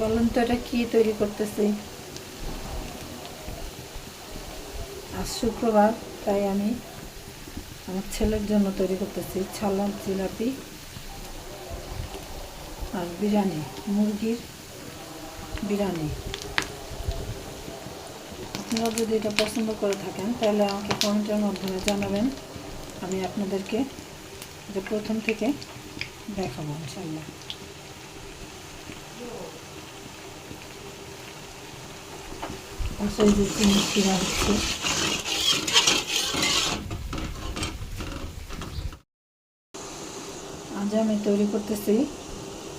বলুন তো এটা কি তৈরি করতেছি? আজ শুক্রবার, তাই আমি আমার ছেলের জন্য তৈরি করতেছি ছালাম জিলাপি আর বিরিয়ানি, মুরগির বিরিয়ানি। আপনারা যদি এটা পছন্দ করে থাকেন, তাহলে আমাকে কমেন্টের মাধ্যমে জানাবেন। আমি আপনাদেরকে এটা প্রথম থেকে দেখাবো ইনশাল্লাহ পাশে হচ্ছে আজ আমি তৈরি করতেছি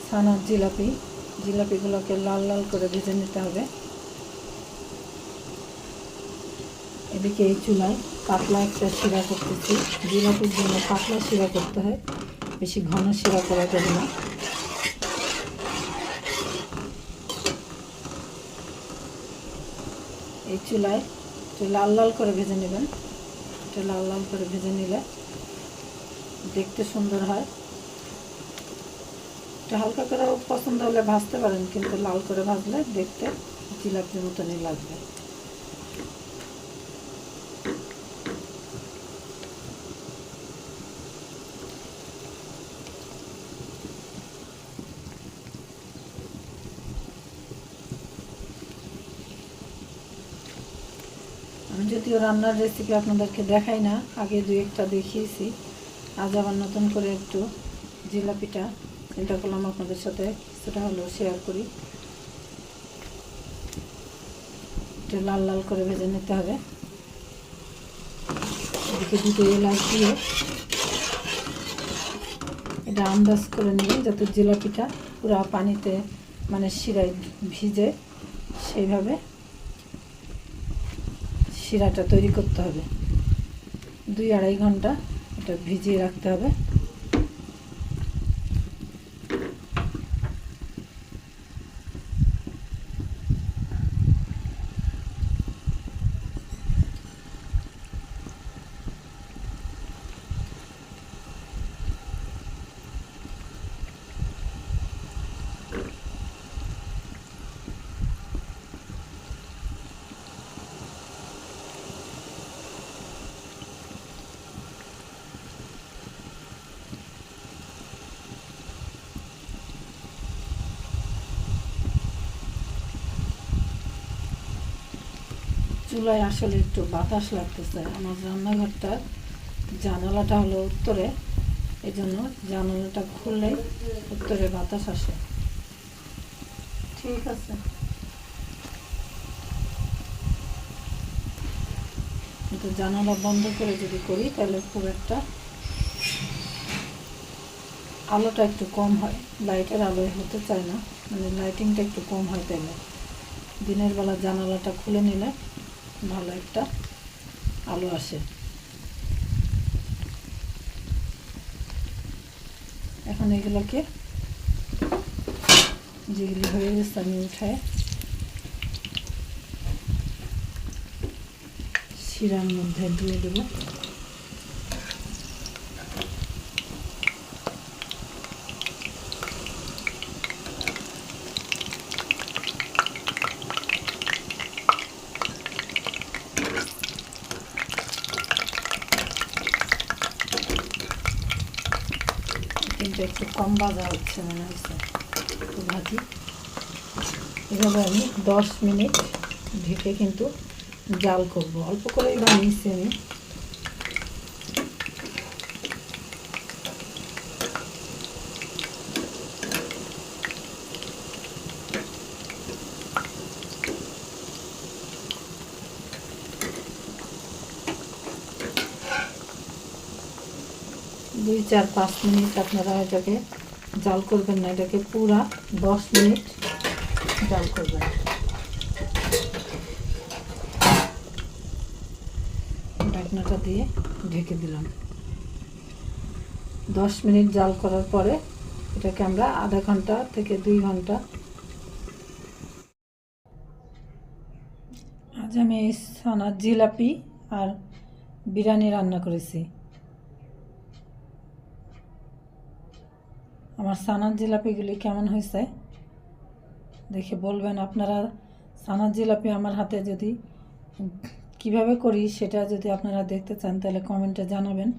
ছানার জিলাপি। জিলাপিগুলোকে লাল লাল করে ভেজে নিতে হবে। এদিকে এই চুলায় পাতলা একটা শিরা করতেছি। জিলাপির জন্য পাতলা শিরা করতে হয়। বেশি ঘন শিরা করা যাবে না। এই চুলায় একটু লাল লাল করে ভেজে নেবেন। একটু লাল লাল করে ভেজে নিলে দেখতে সুন্দর হয়। একটু হালকা করে পছন্দ হলে ভাজতে পারেন, কিন্তু লাল করে ভাজলে দেখতে জিলাপির মতনই লাগবে আমি যদিও রান্নার রেসিপি আপনাদেরকে দেখাই না, আগে দুই একটা দেখিয়েছি। আজ আবার নতুন করে একটু জিলাপিটা চিন্তা করলাম আপনাদের সাথে সেটা হলো শেয়ার করি। একটু লাল লাল করে ভেজে নিতে হবে। এদিকে দুটো এলাচ দিয়ে এটা আন্দাজ করে নেবেন যাতে জিলাপিটা পুরো পানিতে মানে শিরায় ভিজে সেইভাবে শিরাটা তৈরি করতে হবে। দুই আড়াই ঘণ্টা এটা ভিজিয়ে রাখতে হবে। চুলায় আসলে একটু বাতাস লাগতেছে। আমার রান্নাঘরটা জানালাটা হলো উত্তরে। এই জন্য জানালাটা খুললে উত্তরে বাতাস আসে। ঠিক আছে। কিন্তু জানালা বন্ধ করে যদি করি তাহলে খুব একটা আলোটা একটু কম হয়। লাইটের আলোয় হতে চায় না। মানে লাইটিংটা একটু কম হয় তাইলে। দিনের বেলা জানালাটা খুলে নিলে ভালো একটা আলো আসে। এখন এগুলোকে যেগুলি হয়ে গেছে আমি উঠায় শিরার মধ্যে দিয়ে দেবো। কিন্তু একটু কম ভাজা হচ্ছে মনে হচ্ছে। ভাজি এভাবে আমি দশ মিনিট ঢেকে কিন্তু জাল করব। অল্প করেই বানিয়েছি আমি। দুই চার পাঁচ মিনিট আপনারা এটাকে জাল করবেন না, এটাকে পুরা দশ মিনিট জাল করবেন। ঢাকনাটা দিয়ে ঢেকে দিলাম। দশ মিনিট জাল করার পরে এটাকে আমরা আধা ঘণ্টা থেকে দুই ঘণ্টা আজ আমি এই সানার জিলাপি আর বিরিয়ানি রান্না করেছি। আমার সানার জিলাপিগুলি কেমন হয়েছে? দেখে বলবেন আপনারা। সানার জিলাপি আমার হাতে যদি কীভাবে করি সেটা যদি আপনারা দেখতে চান, তাহলে কমেন্টে জানাবেন।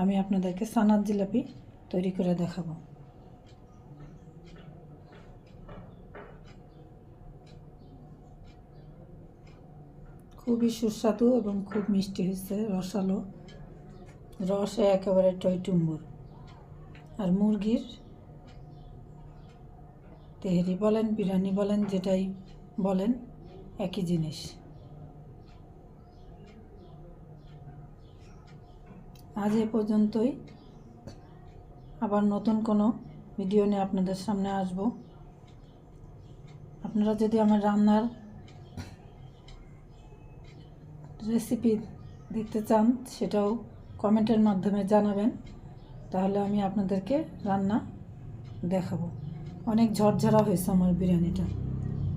আমি আপনাদেরকে সানার জিলাপি তৈরি করে দেখাবো। খুবই সুস্বাদু এবং খুব মিষ্টি হয়েছে, রসালো। রসে একেবারে টইটুম্বুর আর মুরগির তেহেরি বলেন বিরিয়ানি বলেন, যেটাই বলেন, একই জিনিস। আজ এ পর্যন্তই। আবার নতুন কোনো ভিডিও নিয়ে আপনাদের সামনে আসব। আপনারা যদি আমার রান্নার রেসিপি দেখতে চান, সেটাও কমেন্টের মাধ্যমে জানাবেন। তাহলে আমি আপনাদেরকে রান্না দেখাবো। অনেক ঝরঝরা হয়েছে আমার বিরিয়ানিটা।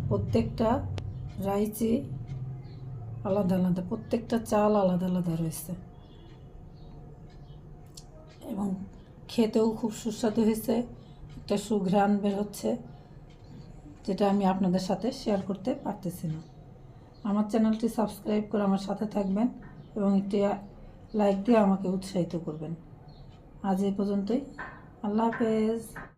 প্রত্যেকটা রাইচে আলাদা আলাদা, প্রত্যেকটা চাল আলাদা আলাদা রয়েছে। এবং খেতেও খুব সুস্বাদু হয়েছে। একটা সুঘ্রাণ বের হচ্ছে, যেটা আমি আপনাদের সাথে শেয়ার করতে পারতেছি না। আমার চ্যানেলটি সাবস্ক্রাইব করে আমার সাথে থাকবেন এবং একটি লাইক দিয়ে আমাকে উৎসাহিত করবেন। আজ এই পর্যন্তই। আল্লাহ হাফেজ।